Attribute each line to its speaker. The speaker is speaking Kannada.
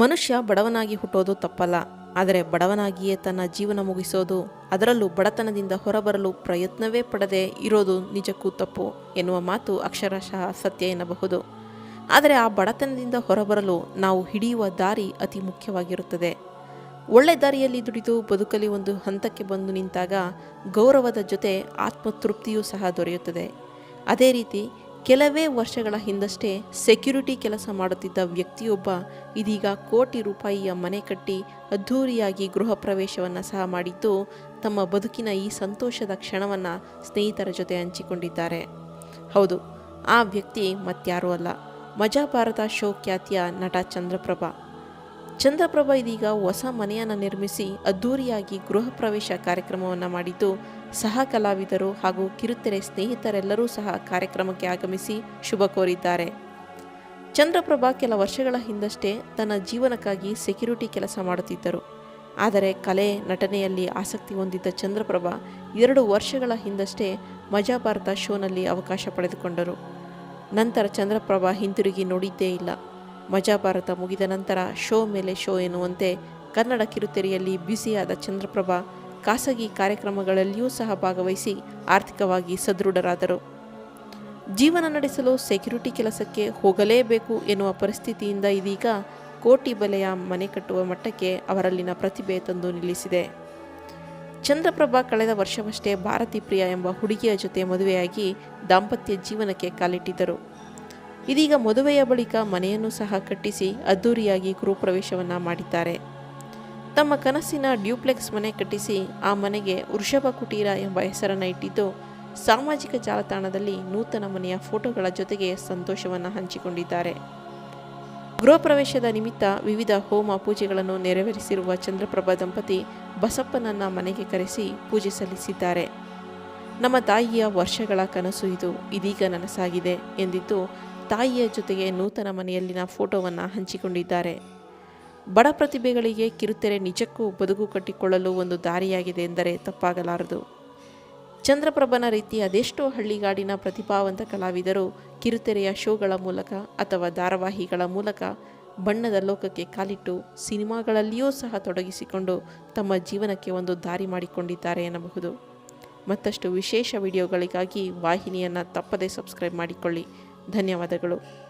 Speaker 1: ಮನುಷ್ಯ ಬಡವನಾಗಿ ಹುಟ್ಟೋದು ತಪ್ಪಲ್ಲ, ಆದರೆ ಬಡವನಾಗಿಯೇ ತನ್ನ ಜೀವನ ಮುಗಿಸೋದು, ಅದರಲ್ಲೂ ಬಡತನದಿಂದ ಹೊರಬರಲು ಪ್ರಯತ್ನವೇ ಪಡದೆ ಇರೋದು ನಿಜಕ್ಕೂ ತಪ್ಪು ಎನ್ನುವ ಮಾತು ಅಕ್ಷರಶಃ ಸತ್ಯ ಎನ್ನಬಹುದು. ಆದರೆ ಆ ಬಡತನದಿಂದ ಹೊರಬರಲು ನಾವು ಹಿಡಿಯುವ ದಾರಿ ಅತಿ ಮುಖ್ಯವಾಗಿರುತ್ತದೆ. ಒಳ್ಳೆ ದಾರಿಯಲ್ಲಿ ದುಡಿದು ಬದುಕಲಿ ಒಂದು ಹಂತಕ್ಕೆ ಬಂದು ನಿಂತಾಗ ಗೌರವದ ಜೊತೆ ಆತ್ಮತೃಪ್ತಿಯೂ ಸಹ ದೊರೆಯುತ್ತದೆ. ಅದೇ ರೀತಿ ಕೆಲವೇ ವರ್ಷಗಳ ಹಿಂದಷ್ಟೇ ಸೆಕ್ಯುರಿಟಿ ಕೆಲಸ ಮಾಡುತ್ತಿದ್ದ ವ್ಯಕ್ತಿಯೊಬ್ಬ ಇದೀಗ ಕೋಟಿ ರೂಪಾಯಿಯ ಮನೆ ಕಟ್ಟಿ ಅದ್ಧೂರಿಯಾಗಿ ಗೃಹ ಪ್ರವೇಶವನ್ನು ಸಹ ಮಾಡಿದ್ದು, ತಮ್ಮ ಬದುಕಿನ ಈ ಸಂತೋಷದ ಕ್ಷಣವನ್ನು ಸ್ನೇಹಿತರ ಜೊತೆ ಹಂಚಿಕೊಂಡಿದ್ದಾರೆ. ಹೌದು, ಆ ವ್ಯಕ್ತಿ ಮತ್ಯಾರೂ ಅಲ್ಲ. ಮಜಾ ಭಾರತ ಶೋ ಖ್ಯಾತಿಯ ನಟ ಚಂದ್ರಪ್ರಭಾ. ಚಂದ್ರಪ್ರಭಾ ಇದೀಗ ಹೊಸ ಮನೆಯನ್ನು ನಿರ್ಮಿಸಿ ಅದ್ದೂರಿಯಾಗಿ ಗೃಹ ಪ್ರವೇಶ ಕಾರ್ಯಕ್ರಮವನ್ನು ಮಾಡಿದ್ದು, ಸಹ ಕಲಾವಿದರು ಹಾಗೂ ಕಿರುತೆರೆ ಸ್ನೇಹಿತರೆಲ್ಲರೂ ಸಹ ಕಾರ್ಯಕ್ರಮಕ್ಕೆ ಆಗಮಿಸಿ ಶುಭ ಕೋರಿದ್ದಾರೆ. ಚಂದ್ರಪ್ರಭಾ ಕೆಲ ವರ್ಷಗಳ ಹಿಂದಷ್ಟೇ ತನ್ನ ಜೀವನಕ್ಕಾಗಿ ಸೆಕ್ಯುರಿಟಿ ಕೆಲಸ ಮಾಡುತ್ತಿದ್ದರು. ಆದರೆ ಕಲೆ, ನಟನೆಯಲ್ಲಿ ಆಸಕ್ತಿ ಹೊಂದಿದ್ದ ಚಂದ್ರಪ್ರಭಾ ಎರಡು ವರ್ಷಗಳ ಹಿಂದಷ್ಟೇ ಮಜಾ ಭಾರತ ಶೋನಲ್ಲಿ ಅವಕಾಶ ಪಡೆದುಕೊಂಡರು. ನಂತರ ಚಂದ್ರಪ್ರಭಾ ಹಿಂತಿರುಗಿ ನೋಡಿದ್ದೇ ಇಲ್ಲ. ಮಜಾ ಭಾರತ ಮುಗಿದ ನಂತರ ಶೋ ಮೇಲೆ ಶೋ ಎನ್ನುವಂತೆ ಕನ್ನಡ ಕಿರುತೆರೆಯಲ್ಲಿ ಬ್ಯುಸಿಯಾದ ಚಂದ್ರಪ್ರಭಾ ಖಾಸಗಿ ಕಾರ್ಯಕ್ರಮಗಳಲ್ಲಿಯೂ ಸಹ ಭಾಗವಹಿಸಿ ಆರ್ಥಿಕವಾಗಿ ಸದೃಢರಾದರು. ಜೀವನ ನಡೆಸಲು ಸೆಕ್ಯುರಿಟಿ ಕೆಲಸಕ್ಕೆ ಹೋಗಲೇಬೇಕು ಎನ್ನುವ ಪರಿಸ್ಥಿತಿಯಿಂದ ಇದೀಗ ಕೋಟಿ ಬೆಲೆಯ ಮನೆ ಕಟ್ಟುವ ಮಟ್ಟಕ್ಕೆ ಅವರಲ್ಲಿನ ಪ್ರತಿಭೆ ತಂದು ನಿಲ್ಲಿಸಿದೆ. ಚಂದ್ರಪ್ರಭಾ ಕಳೆದ ವರ್ಷವಷ್ಟೇ ಭಾರತಿ ಪ್ರಿಯ ಎಂಬ ಹುಡುಗಿಯ ಜೊತೆ ಮದುವೆಯಾಗಿ ದಾಂಪತ್ಯ ಜೀವನಕ್ಕೆ ಕಾಲಿಟ್ಟಿದ್ದರು. ಇದೀಗ ಮದುವೆಯ ಬಳಿಕ ಮನೆಯನ್ನು ಸಹ ಕಟ್ಟಿಸಿ ಅದ್ದೂರಿಯಾಗಿ ಗೃಹಪ್ರವೇಶವನ್ನು ಮಾಡಿದ್ದಾರೆ. ತಮ್ಮ ಕನಸಿನ ಡ್ಯೂಪ್ಲೆಕ್ಸ್ ಮನೆ ಕಟ್ಟಿಸಿ ಆ ಮನೆಗೆ ವೃಷಭ ಕುಟೀರ ಎಂಬ ಹೆಸರನ್ನು ಇಟ್ಟಿದ್ದು, ಸಾಮಾಜಿಕ ಜಾಲತಾಣದಲ್ಲಿ ನೂತನ ಮನೆಯ ಫೋಟೋಗಳ ಜೊತೆಗೆ ಸಂತೋಷವನ್ನು ಹಂಚಿಕೊಂಡಿದ್ದಾರೆ. ಗೃಹ ಪ್ರವೇಶದ ನಿಮಿತ್ತ ವಿವಿಧ ಹೋಮ ಪೂಜೆಗಳನ್ನು ನೆರವೇರಿಸಿರುವ ಚಂದ್ರಪ್ರಭಾ ದಂಪತಿ ಬಸಪ್ಪನನ್ನ ಮನೆಗೆ ಕರೆಸಿ ಪೂಜೆ ಸಲ್ಲಿಸಿದ್ದಾರೆ. ನಮ್ಮ ತಾಯಿಯ ವರ್ಷಗಳ ಕನಸು ಇದು, ಇದೀಗ ನನಸಾಗಿದೆ ಎಂದಿದ್ದು ತಾಯಿಯ ಜೊತೆಗೆ ನೂತನ ಮನೆಯಲ್ಲಿನ ಫೋಟೋವನ್ನು ಹಂಚಿಕೊಂಡಿದ್ದಾರೆ. ಬಡ ಪ್ರತಿಭೆಗಳಿಗೆ ಕಿರುತೆರೆ ನಿಜಕ್ಕೂ ಬದುಕು ಕಟ್ಟಿಕೊಳ್ಳಲು ಒಂದು ದಾರಿಯಾಗಿದೆ ಎಂದರೆ ತಪ್ಪಾಗಲಾರದು. ಚಂದ್ರಪ್ರಭನ ರೀತಿ ಅದೆಷ್ಟೋ ಹಳ್ಳಿಗಾಡಿನ ಪ್ರತಿಭಾವಂತ ಕಲಾವಿದರು ಕಿರುತೆರೆಯ ಶೋಗಳ ಮೂಲಕ ಅಥವಾ ಧಾರಾವಾಹಿಗಳ ಮೂಲಕ ಬಣ್ಣದ ಲೋಕಕ್ಕೆ ಕಾಲಿಟ್ಟು ಸಿನಿಮಾಗಳಲ್ಲಿಯೂ ಸಹ ತೊಡಗಿಸಿಕೊಂಡು ತಮ್ಮ ಜೀವನಕ್ಕೆ ಒಂದು ದಾರಿ ಮಾಡಿಕೊಂಡಿದ್ದಾರೆ ಎನ್ನಬಹುದು. ಮತ್ತಷ್ಟು ವಿಶೇಷ ವಿಡಿಯೋಗಳಿಗಾಗಿ ವಾಹಿನಿಯನ್ನು ತಪ್ಪದೇ ಸಬ್ಸ್ಕ್ರೈಬ್ ಮಾಡಿಕೊಳ್ಳಿ. ಧನ್ಯವಾದಗಳು.